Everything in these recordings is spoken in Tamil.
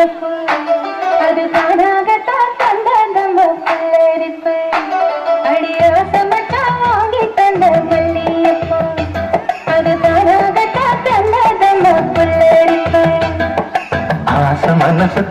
கையப்பு அது தானாகத்தான் தந்த நம்ம பிள்ளரிப்பு அடியாசமட்டா வாங்கி தந்த மல்லியப்பு அது தானாகத்தான் தந்த நம்ம பிள்ளரிப்பு ஆச மனசு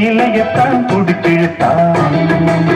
சீலையத்தான் பிடிச்சிழுத்தான்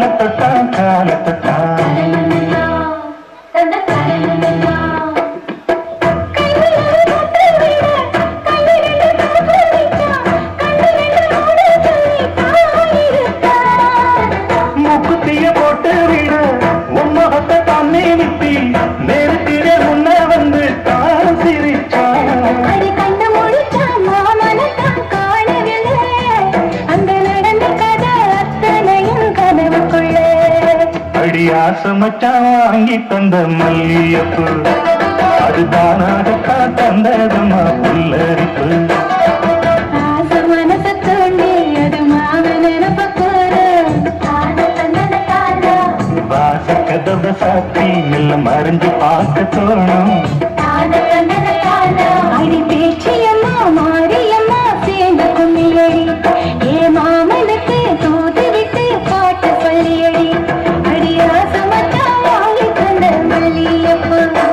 ta the ta ta அடி ஆசமச்சான் வாங்கி தந்த மல்லியப்பு அது தானாகத்தான் தந்ததம்மா புல்லரிப்பு வாசக்கதவை சாத்தி மெல்ல மறைஞ்சு பார்க்க தோணும். Thank you.